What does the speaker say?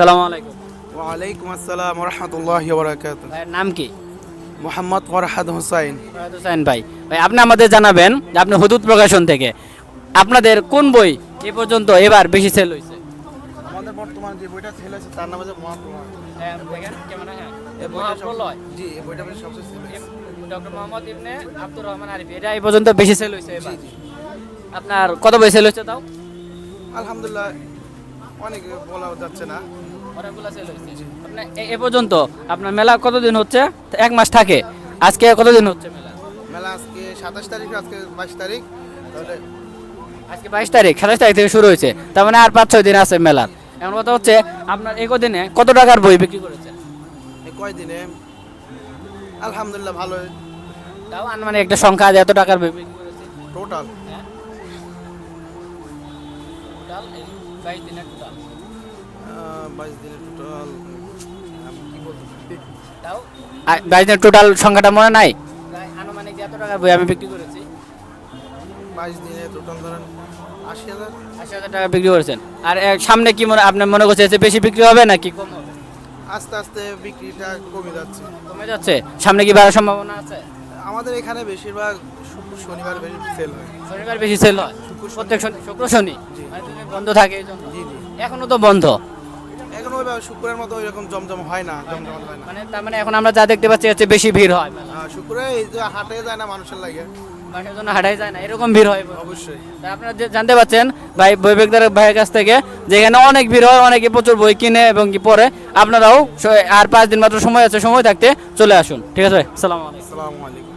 সালাম আলাইকুম। ওয়ালাইকুম আসসালাম রহমতুল্লাহ বরাকাত ভাইয়ের নাম কি? মোহাম্মদ ফরহাদ হোসাইন। ফরহাদ হোসেন ভাই। ভাই আপনি আমাদের জানাবেন যে আপনি হুদুদ প্রকাশন থেকে আপনাদের কোন বই এ পর্যন্ত এবার বেশি সেল হয়েছে আমাদের বর্তমান যে বইটা ছেলে আছে তার নাম হচ্ছে মহাপ্রভা এই বইটা সব- জি এই বইটা সবচেয়ে ছেলে doctor Mohammad Ibne Abdur Rahman Arifi এটা এই পর্যন্ত বেশি সেল হয়েছে এবার। আপনার কত বই সেল হয়েছে তাও? আলহামদুলিল্লাহ অনেক বলা যাচ্ছে না। এ- পর্যন্ত আপনার মেলা কতদিন হচ্ছে? এক মাস থাকে। আজকে কতদিন হচ্ছে মেলা? মেলা আজকে সাতাশ তারিখ আজকে বাইশ তারিখ। তাহলে আজকে বাইশ তারিখ সাতাশ তারিখ থেকে শুরু হয়েছে। তার মানে আর পাঁচ ছয় দিন আছে মেলার এমন কথা হচ্ছে আপনার এই কদিনে কত টাকার বই বিক্রি করেছেন? এই কয়দিনে? আলহামদুলিল্লাহ ভালো তাও মানে একটা সংখ্যা আছে এত টাকার বই বিক্রি করেছে টোটাল টোটাল বাইশ দিনের টোটাল বাইশ টোটাল কি বলতে তাও? বাইশ দিনের টোটাল সংখ্যাটা মনে নাই? আনুমানিক এত টাকার বই আমি বিক্রি করেছি। বাইশ দিনে টোটাল ধরেন আশি হাজার। আশি হাজার টাকা বিক্রি করেছেন। আর সামনে কি মনে আপনার মনে করছে যে বেশি বিক্রি হবে নাকি কম হবে? আস্তে আস্তে বিক্রিটা কমে যাচ্ছে। কমে যাচ্ছে? সামনে কি বাড়ার সম্ভাবনা আছে? আমাদের এখানে বেশিরভাগ শনিবার বেশি সেল হয়। শনিবার বেশি সেল হয়? প্রত্যেক শনি শুক্র শনি। মানে বন্ধ থাকে এই জন্য? জি জি। এখনও তো বন্ধ? শুক্রের মতো ওইরকম জমজম হয় না জমজম হয় না। মানে তার মানে এখন আমরা যা দেখতে পাচ্ছি হচ্ছে বেশি ভিড় হয় আহ, শুক্রে এই যে হাটে যায় না মানুষের লাগে। বাসার জন্য হাঁটাই যায় না এরকম ভিড় হয়। অবশ্যই। তা আপনারা যে জানতে পাচ্ছেন ভাই বই বিক্রেতার ভাইয়ের কাছ থেকে যে এখানে অনেক ভিড় হয় অনেকে প্রচুর বই কিনে এবং কি পড়ে আপনারাও স- আর পাঁচ দিন মাত্র সময় আছে সময় থাকতে চলে আসুন। ঠিক আছে সালাম আলাইকুম। আসসালামু আলাইকুম।